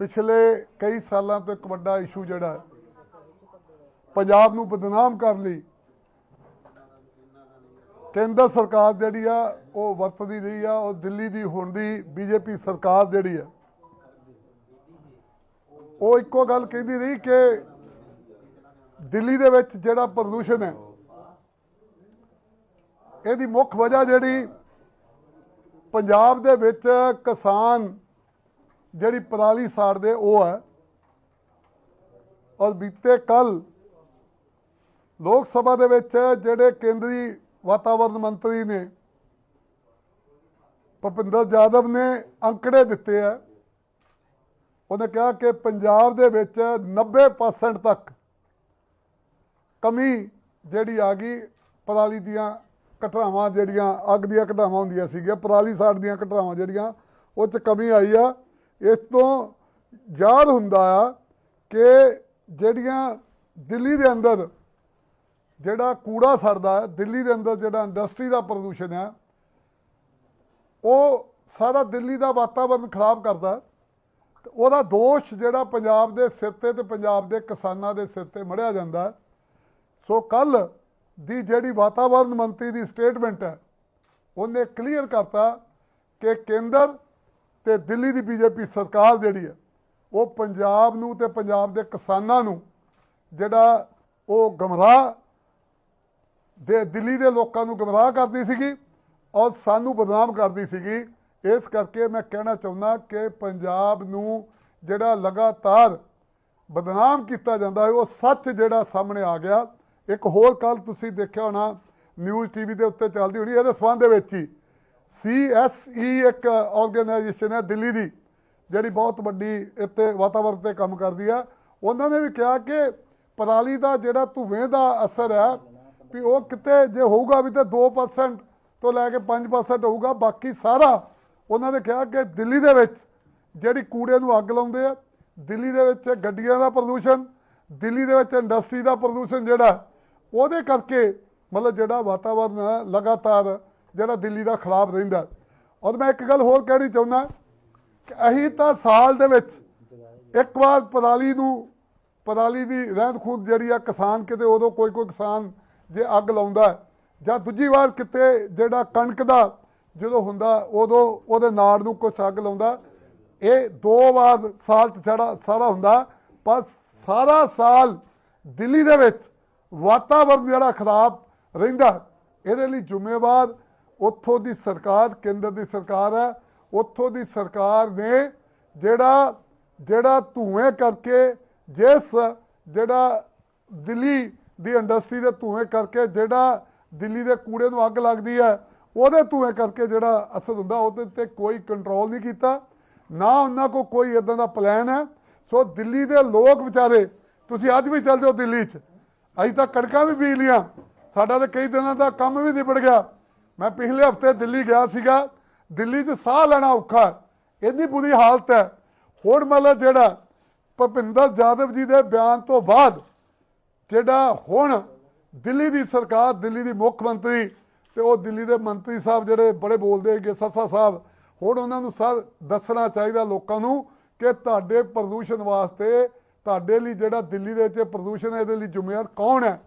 ਪਿਛਲੇ ਕਈ ਸਾਲਾਂ ਤੋਂ ਇੱਕ ਵੱਡਾ ਇਸ਼ੂ ਜਿਹੜਾ ਪੰਜਾਬ ਨੂੰ ਬਦਨਾਮ ਕਰਨ ਲਈ ਕੇਂਦਰ ਸਰਕਾਰ ਜਿਹੜੀ ਆ, ਉਹ ਵਰਤਦੀ ਰਹੀ ਆ, ਉਹ ਦਿੱਲੀ ਦੀ, ਹੁਣ ਦੀ ਬੀਜੇਪੀ ਸਰਕਾਰ ਜਿਹੜੀ ਆ, ਉਹ ਇੱਕੋ ਗੱਲ ਕਹਿੰਦੀ ਰਹੀ ਕਿ ਦਿੱਲੀ ਦੇ ਵਿੱਚ ਜਿਹੜਾ ਪ੍ਰਦੂਸ਼ਣ ਹੈ, ਇਹਦੀ ਮੁੱਖ ਵਜ੍ਹਾ ਜਿਹੜੀ ਪੰਜਾਬ ਦੇ ਵਿੱਚ ਕਿਸਾਨ ਜਿਹੜੀ ਪਰਾਲੀ ਸਾੜਦੇ, ਉਹ ਹੈ। ਔਰ ਬੀਤੇ ਕੱਲ ਲੋਕ ਸਭਾ ਦੇ ਵਿੱਚ ਜਿਹੜੇ ਕੇਂਦਰੀ ਵਾਤਾਵਰਣ ਮੰਤਰੀ ਨੇ, ਭੁਪਿੰਦਰ ਜਾਦਵ ਨੇ ਅੰਕੜੇ ਦਿੱਤੇ ਆ। ਉਹਨੇ ਕਿਹਾ ਕਿ ਪੰਜਾਬ ਦੇ ਵਿੱਚ 90% ਤੱਕ ਕਮੀ ਜਿਹੜੀ ਆ ਗਈ, ਪਰਾਲੀ ਦੀਆਂ ਘਟਨਾਵਾਂ ਜਿਹੜੀਆਂ, ਅੱਗ ਦੀਆਂ ਘਟਨਾਵਾਂ ਹੁੰਦੀਆਂ ਸੀਗੀਆਂ, ਪਰਾਲੀ ਸਾੜ ਦੀਆਂ ਘਟਨਾਵਾਂ ਜਿਹੜੀਆਂ, ਉਹ 'ਚ ਕਮੀ ਆਈ ਆ। ਇਸ ਤੋਂ ਯਾਦ ਹੁੰਦਾ ਆ ਕਿ ਜਿਹੜੀਆਂ ਦਿੱਲੀ ਦੇ ਅੰਦਰ ਜਿਹੜਾ ਕੂੜਾ ਸੜਦਾ ਹੈ, ਦਿੱਲੀ ਦੇ ਅੰਦਰ ਜਿਹੜਾ ਇੰਡਸਟਰੀ ਦਾ ਪ੍ਰਦੂਸ਼ਣ ਹੈ ਉਹ ਸਾਰਾ ਦਿੱਲੀ ਦਾ ਵਾਤਾਵਰਨ ਖਰਾਬ ਕਰਦਾ ਹੈ। ਤੇ ਉਹਦਾ ਦੋਸ਼ ਜਿਹੜਾ ਪੰਜਾਬ ਦੇ ਸਿਰ ਤੇ ਤੇ ਪੰਜਾਬ ਦੇ ਕਿਸਾਨਾਂ ਦੇ ਸਿਰ ਤੇ ਮੜਿਆ ਜਾਂਦਾ ਸੋ ਕੱਲ ਦੀ ਜਿਹੜੀ ਵਾਤਾਵਰਣ ਮੰਤਰੀ ਦੀ ਸਟੇਟਮੈਂਟ ਹੈ, ਉਹਨੇ ਕਲੀਅਰ ਕਰਤਾ ਕਿ ਕੇਂਦਰ ਤੇ ਦਿੱਲੀ ਦੀ ਬੀਜੇਪੀ ਸਰਕਾਰ ਜਿਹੜੀ ਹੈ, ਉਹ ਪੰਜਾਬ ਨੂੰ ਤੇ ਪੰਜਾਬ ਦੇ ਕਿਸਾਨਾਂ ਨੂੰ ਜਿਹੜਾ ਉਹ ਗਮਰਾਹ ਦੇ ਦਿੱਲੀ ਦੇ ਲੋਕਾਂ ਨੂੰ ਗਮਰਾਹ ਕਰਦੀ ਸੀਗੀ ਔਰ ਸਾਨੂੰ ਬਦਨਾਮ ਕਰਦੀ ਸੀਗੀ। ਇਸ ਕਰਕੇ ਮੈਂ ਕਹਿਣਾ ਚਾਹੁੰਦਾ ਕਿ ਪੰਜਾਬ ਨੂੰ ਜਿਹੜਾ ਲਗਾਤਾਰ ਬਦਨਾਮ ਕੀਤਾ ਜਾਂਦਾ ਹੈ, ਉਹ ਸੱਚ ਜਿਹੜਾ ਸਾਹਮਣੇ ਆ ਗਿਆ। ਇੱਕ ਹੋਰ ਕੱਲ ਤੁਸੀਂ ਦੇਖਿਆ ਹੋਣਾ, ਨਿਊਜ਼ ਟੀਵੀ ਦੇ ਉੱਤੇ ਚੱਲਦੀ ਹੋਣੀ, ਇਹਦੇ ਸਬੰਧ ਦੇ ਵਿੱਚ ਹੀ ਸੀਐਸਈ ਇੱਕ ਆਰਗੇਨਾਈਜੇਸ਼ਨ ਹੈ ਦਿੱਲੀ ਦੀ, ਜਿਹੜੀ ਬਹੁਤ ਵੱਡੀ ਇੱਥੇ ਵਾਤਾਵਰਣ ਤੇ ਕੰਮ ਕਰਦੀ ਆ। ਉਹਨਾਂ ਨੇ ਵੀ ਕਿਹਾ ਕਿ ਪਰਾਲੀ ਦਾ ਜਿਹੜਾ ਧੂਏ ਦਾ ਅਸਰ ਹੈ ਵੀ ਉਹ ਕਿਤੇ ਜੇ ਹੋਊਗਾ ਵੀ ਤਾਂ 2% ਤੋਂ ਲੈ ਕੇ 5% ਹੋਊਗਾ, ਬਾਕੀ ਸਾਰਾ ਉਹਨਾਂ ਨੇ ਕਿਹਾ ਕਿ ਦਿੱਲੀ ਦੇ ਵਿੱਚ ਜਿਹੜੀ ਕੂੜੇ ਨੂੰ ਅੱਗ ਲਾਉਂਦੇ ਆ, ਦਿੱਲੀ ਦੇ ਵਿੱਚ ਗੱਡੀਆਂ ਦਾ ਪ੍ਰਦੂਸ਼ਣ, ਦਿੱਲੀ ਦੇ ਵਿੱਚ ਇੰਡਸਟਰੀ ਦਾ ਪ੍ਰਦੂਸ਼ਣ ਜਿਹੜਾ, ਉਹਦੇ ਕਰਕੇ ਮਤਲਬ ਜਿਹੜਾ ਵਾਤਾਵਰਨ ਹੈ ਲਗਾਤਾਰ ਜਿਹੜਾ ਦਿੱਲੀ ਦਾ ਖਰਾਬ ਰਹਿੰਦਾ। ਔਰ ਮੈਂ ਇੱਕ ਗੱਲ ਹੋਰ ਕਹਿਣੀ ਚਾਹੁੰਦਾ, ਕਿ ਅਸੀਂ ਤਾਂ ਸਾਲ ਦੇ ਵਿੱਚ ਇੱਕ ਵਾਰ ਪਰਾਲੀ ਨੂੰ, ਪਰਾਲੀ ਦੀ ਰਹਿੰਦ ਖੂੰਹਦ ਜਿਹੜੀ ਆ, ਕਿਸਾਨ ਕਿਤੇ ਉਦੋਂ ਕੋਈ ਕੋਈ ਕਿਸਾਨ ਜੇ ਅੱਗ ਲਾਉਂਦਾ ਜਾਂ ਦੂਜੀ ਵਾਰ ਕਿਤੇ ਜਿਹੜਾ ਕਣਕ ਦਾ ਜਦੋਂ ਹੁੰਦਾ, ਉਦੋਂ ਉਹਦੇ ਨਾੜ ਨੂੰ ਕੁਛ ਅੱਗ ਲਾਉਂਦਾ। ਇਹ ਦੋ ਵਾਰ ਸਾਲ ਚ ਛੜਾ ਸਾਰਾ ਹੁੰਦਾ, ਪਰ ਸਾਰਾ ਸਾਲ ਦਿੱਲੀ ਦੇ ਵਿੱਚ ਵਾਤਾਵਰਨ ਜਿਹੜਾ ਖਰਾਬ ਰਹਿੰਦਾ, ਇਹਦੇ ਲਈ ਜ਼ਿੰਮੇਵਾਰ ਉੱਥੋਂ ਦੀ ਸਰਕਾਰ, ਕੇਂਦਰ ਦੀ ਸਰਕਾਰ ਹੈ, ਉੱਥੋਂ ਦੀ ਸਰਕਾਰ ਨੇ ਜਿਹੜਾ ਜਿਹੜਾ ਧੂਏ ਕਰਕੇ ਜਿਸ ਜਿਹੜਾ ਦਿੱਲੀ ਦੀ ਇੰਡਸਟਰੀ ਦੇ ਧੂਏ ਕਰਕੇ ਜਿਹੜਾ ਦਿੱਲੀ ਦੇ ਕੂੜੇ ਨੂੰ ਅੱਗ ਲੱਗਦੀ ਹੈ, ਉਹਦੇ ਧੂਏ ਕਰਕੇ ਜਿਹੜਾ ਅਸਰ ਹੁੰਦਾ, ਉਹਦੇ ਤੇ ਕੋਈ ਕੰਟਰੋਲ ਨਹੀਂ ਕੀਤਾ, ਨਾ ਉਹਨਾਂ ਕੋ ਕੋਈ ਇਦਾਂ ਦਾ ਪਲਾਨ ਹੈ। ਸੋ ਦਿੱਲੀ ਦੇ ਲੋਕ ਵਿਚਾਰੇ, ਤੁਸੀਂ ਅੱਜ ਵੀ ਚੱਲ ਜਾਓ ਦਿੱਲੀ 'ਚ ਅਸੀਂ ਤਾਂ ਕਣਕਾਂ ਵੀ ਬੀਜ ਲੀਆਂ ਸਾਡਾ ਤਾਂ ਕਈ ਦਿਨਾਂ ਦਾ ਕੰਮ ਵੀ ਨਿਬੜ ਗਿਆ। ਮੈਂ ਪਿਛਲੇ ਹਫ਼ਤੇ ਦਿੱਲੀ ਗਿਆ ਸੀਗਾ। ਦਿੱਲੀ 'ਚ ਸਾਹ ਲੈਣਾ ਔਖਾ ਹੈ। ਇੰਨੀ ਬੁਰੀ ਹਾਲਤ ਹੈ। ਹੁਣ ਮਤਲਬ ਜਿਹੜਾ ਭੁਪਿੰਦਰ ਜਾਦਵ ਜੀ ਦੇ ਬਿਆਨ ਤੋਂ ਬਾਅਦ ਜਿਹੜਾ ਹੁਣ ਦਿੱਲੀ ਦੀ ਸਰਕਾਰ, ਦਿੱਲੀ ਦੀ ਮੁੱਖ ਮੰਤਰੀ ਤੇ ਉਹ ਦਿੱਲੀ ਦੇ ਮੰਤਰੀ ਸਾਹਿਬ ਜਿਹੜੇ ਬੜੇ ਬੋਲਦੇ ਹੈਗੇ, ਸੱਸਾ ਸਾਹਿਬ, ਹੁਣ ਉਹਨਾਂ ਨੂੰ ਸਰ ਦੱਸਣਾ ਚਾਹੀਦਾ ਲੋਕਾਂ ਨੂੰ ਕਿ ਤੁਹਾਡੇ ਪ੍ਰਦੂਸ਼ਣ ਵਾਸਤੇ ਤੁਹਾਡੇ ਲਈ ਜਿਹੜਾ ਦਿੱਲੀ ਦੇ ਵਿੱਚ ਪ੍ਰਦੂਸ਼ਣ ਹੈ, ਇਹਦੇ ਲਈ ਜ਼ਿੰਮੇਵਾਰ ਕੌਣ ਹੈ?